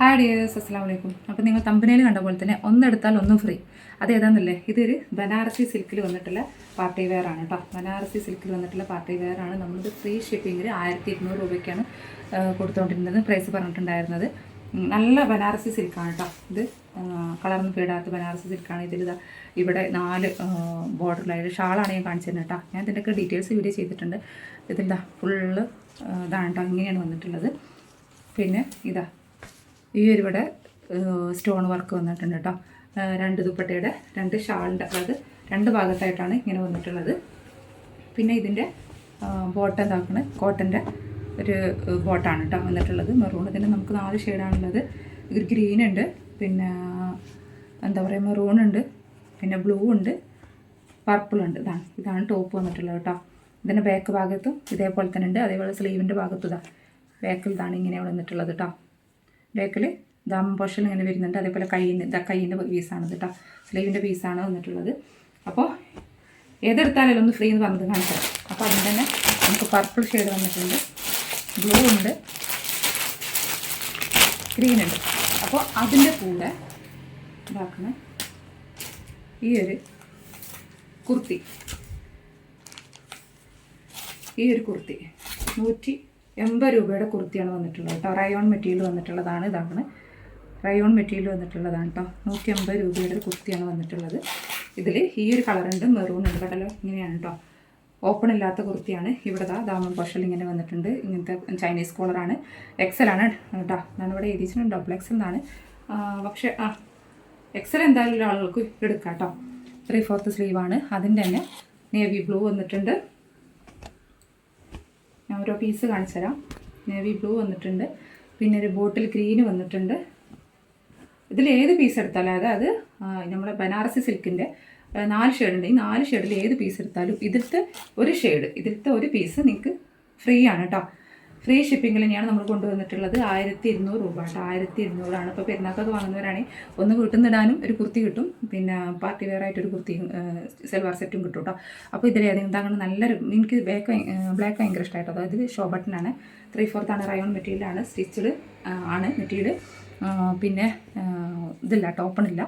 Hi dears അസ്സാം വലൈക്കും അപ്പോൾ നിങ്ങൾ തമ്പനയിൽ കണ്ട പോലെ തന്നെ ഒന്നെടുത്താൽ ഒന്ന് ഫ്രീ അത് ഏതാണെന്നല്ലേ ഇതൊരു ബനാറസി സിൽക്കിൽ വന്നിട്ടുള്ള പാർട്ടി വെയർ ആണ് കേട്ടോ ബനാറസി സിൽക്കിൽ വന്നിട്ടുള്ള പാർട്ടി വെയർ ആണ് നമ്മളിത് ഫ്രീ ഷിപ്പിങ്ങിൽ ആയിരത്തി ഇരുന്നൂറ് രൂപയ്ക്കാണ് കൊടുത്തുകൊണ്ടിരുന്നത് പ്രൈസ് പറഞ്ഞിട്ടുണ്ടായിരുന്നത്. നല്ല ബനാറസി സിൽക്കാണ് കേട്ടോ ഇത് കളർന്ന് പേടാത്ത ബനാറസി സിൽക്കാണ് ഇതിൽ ഇതാ ഇവിടെ നാല് ബോർഡറിലായിട്ട് ഷാളാണ് ഞാൻ കാണിച്ചു തരുന്നത് കേട്ടോ ഞാൻ ഇതിന്റെയൊക്കെ ഡീറ്റെയിൽസ് വീഡിയോ ചെയ്തിട്ടുണ്ട്. ഇതിന്റെ ഫുള്ള് ഇതാണ് കേട്ടോ ഇങ്ങനെയാണ് വന്നിട്ടുള്ളത്. പിന്നെ ഇതാ ഈ ഒരു ഇവിടെ സ്റ്റോൺ വർക്ക് വന്നിട്ടുണ്ട് കേട്ടോ രണ്ട് ദുപ്പട്ടയുടെ രണ്ട് ഷാളിന്റെ അതായത് രണ്ട് ഭാഗത്തായിട്ടാണ് ഇങ്ങനെ വന്നിട്ടുള്ളത്. പിന്നെ ഇതിന്റെ ബോട്ടം ഇതാക്കണ കോട്ടന്റെ ഒരു ബോട്ടാണ് കേട്ടോ വന്നിട്ടുള്ളത് മെറൂൺ ഇതിന് നമുക്ക് നാല് ഷെയ്ഡാണുള്ളത് ഒരു ഗ്രീൻ ഉണ്ട് പിന്നെ എന്താ പറയുക മെറൂൺ ഉണ്ട് പിന്നെ ബ്ലൂ ഉണ്ട് പർപ്പിൾ ഉണ്ട്. ഇതാണ് ഇതാണ് ടോപ്പ് വന്നിട്ടുള്ളത് കേട്ടോ ഇതിന്റെ ബാക്ക് ഭാഗത്തും ഇതേപോലെ തന്നെ ഉണ്ട് അതേപോലെ സ്ലീവിന്റെ ഭാഗത്തും ഇതാ ബാക്കിൽ ഇതാണ് ഇങ്ങനെ വന്നിട്ടുള്ളത് കേട്ടോ ബാക്കിൽ ദം പോർഷൻ ഇങ്ങനെ വരുന്നുണ്ട്. അതേപോലെ കയ്യിന് ഇതാ കയ്യിന്റെ പീസാണ് കേട്ടോ സ്ലീവിന്റെ പീസാണ് വന്നിട്ടുള്ളത്. അപ്പോൾ ഏതെടുത്താലും ഒന്ന് ഫ്രീ എന്ന് പറഞ്ഞത് കാണിച്ചത് അപ്പോൾ അതിന് തന്നെ നമുക്ക് പർപ്പിൾ ഷെയ്ഡ് വന്നിട്ടുണ്ട്. ബ്ലൂ ഉണ്ട്. ഗ്രീൻ ഉണ്ട്. അപ്പോൾ അതിന്റെ കൂടെ ഇതാക്കണ. ഈ ഒരു കുർത്തി. ഈ ഒരു കുർത്തി. നൂറ്റി എൺപത് രൂപയുടെ കുർത്തിയാണ് വന്നിട്ടുള്ളത് കേട്ടോ. റയോൺ മെറ്റീരിയൽ വന്നിട്ടുള്ളതാണ് ഇതാണ്. റയോൺ മെറ്റീരിയൽ വന്നിട്ടുള്ളതാണ് കേട്ടോ. നൂറ്റി എൺപത് രൂപയുടെ ഒരു കുർത്തിയാണ് വന്നിട്ടുള്ളത്. ഇതിൽ ഈ ഒരു കളറുണ്ട് മെറൂൺ ഉണ്ട്. കടലോ ഇങ്ങനെയാണ് കേട്ടോ. ഓപ്പൺ ഇല്ലാത്ത കുർത്തിയാണ്. ഇവിടെ ദാ ദാമൻ പോഷൽ ഇങ്ങനെ വന്നിട്ടുണ്ട്. ഇങ്ങനത്തെ ചൈനീസ് കോളറാണ് എക്സൽ ആണ് കേട്ടോ. ഞാൻ ഇവിടെ എഴുതിയിട്ടുണ്ട്. ഡബിൾ എക്സൽ എന്നാണ് പക്ഷേ ആ എക്സൽ എന്തായാലും ആളുകൾക്ക് എടുക്കാം കേട്ടോ. ത്രീ ഫോർത്ത് സ്ലീവാണ് അതിന്റെ തന്നെ നേവി ബ്ലൂ വന്നിട്ടുണ്ട്. ഞാൻ ഓരോ പീസ് കാണിച്ചു തരാം. നേവി ബ്ലൂ വന്നിട്ടുണ്ട്. പിന്നെ ഒരു ബോട്ടിൽ ഗ്രീന് വന്നിട്ടുണ്ട്. ഇതിൽ ഏത് പീസ് എടുത്താലും അതായത് നമ്മുടെ ബനാറസി സിൽക്കിന്റെ നാല് ഷെയ്ഡ് ഉണ്ട്. ഈ നാല് ഷെയ്ഡിൽ ഏത് പീസ് എടുത്താലും ഇതിലത്തെ ഒരു ഷെയ്ഡ് ഇതിലത്തെ ഒരു പീസ് നിങ്ങൾക്ക് ഫ്രീ ആണ് കേട്ടോ ഫ്രീ ഷിപ്പിങ്ങിൽ തന്നെയാണ് നമ്മൾ കൊണ്ടുവന്നിട്ടുള്ളത്. ആയിരത്തി ഇരുന്നൂറ് രൂപ കേട്ടോ. ആയിരത്തി ഇരുന്നൂറാണ് ഇപ്പോൾ പെരുന്നാക്കൊക്കെ വാങ്ങുന്നവരാണെങ്കിൽ ഒന്ന് വീട്ടിൽ നിന്ന് ഇടാനും ഒരു കുർത്തി കിട്ടും. പിന്നെ പാർട്ടി വെയർ ആയിട്ട് ഒരു കുർത്തിയും സെൽവാർ സെറ്റും കിട്ടും കേട്ടോ. അപ്പോൾ ഇതിൽ എന്താണ് നല്ലൊരു എനിക്ക് ബ്ലാക്ക് ബ്ലാക്ക് ഭയങ്കര ഇഷ്ടമായിട്ടോ അതായത് ഷോ ബട്ടനാണ് ത്രീ ആണ് റയോൺ മെറ്റീരിയലാണ് സ്റ്റിച്ചഡ് ആണ് മെറ്റീരിയൽ പിന്നെ ഇതില്ല ടോപ്പണില്ല.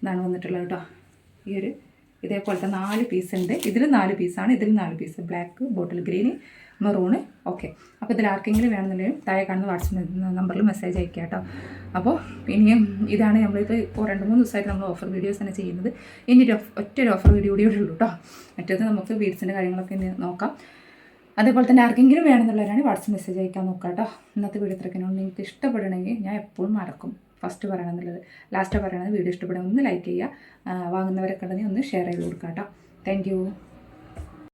ഇതാണ് വന്നിട്ടുള്ളത് കേട്ടോ. ഈ ഒരു ഇതേപോലത്തെ നാല് പീസ് ഉണ്ട്. ഇതിൽ നാല് പീസാണ് ഇതിൽ നാല് piece black bottle green maroon okay അപ്പോൾ ഇതിൽ ആർക്കെങ്കിലും വേണമെന്നുണ്ടെങ്കിൽ താഴെ കാണുന്ന വാട്സപ്പ് നമ്പറിൽ മെസ്സേജ് അയക്കുക കേട്ടോ. അപ്പോൾ ഇനിയും ഇതാണ് നമ്മളിത് ഇപ്പോൾ രണ്ട് മൂന്ന് ദിവസമായിട്ട് നമ്മൾ ഓഫർ വീഡിയോസ് തന്നെ ചെയ്യുന്നത്. ഇനി ഒരു off- ഒറ്റ ഒരു ഓഫർ വീഡിയോ കൂടി ഉള്ളൂ കേട്ടോ. മറ്റേത് നമുക്ക് വീഡ്സിന്റെ കാര്യങ്ങളൊക്കെ ഇനി നോക്കാം. അതേപോലെ തന്നെ ആർക്കെങ്കിലും വേണമെന്നുള്ളവരാണ് വാട്സപ്പ് മെസ്സേജ് അയക്കാൻ നോക്കാം കേട്ടോ. ഇന്നത്തെ വീഡിയോ ഇത്രയ്ക്കിനോട് നിങ്ങൾക്ക് ഇഷ്ടപ്പെടണമെങ്കിൽ ഞാൻ എപ്പോഴും മറക്കും. ഫസ്റ്റ് പറയണമെന്നുള്ളത് ലാസ്റ്റ് പറയണത്. വീഡിയോ ഇഷ്ടപ്പെടുക ഒന്ന് ലൈക്ക് ചെയ്യുക. വാങ്ങുന്നവരൊക്കെ ഉണ്ടെങ്കിൽ ഒന്ന് ഷെയർ ചെയ്ത് കൊടുക്കാം കേട്ടോ. താങ്ക്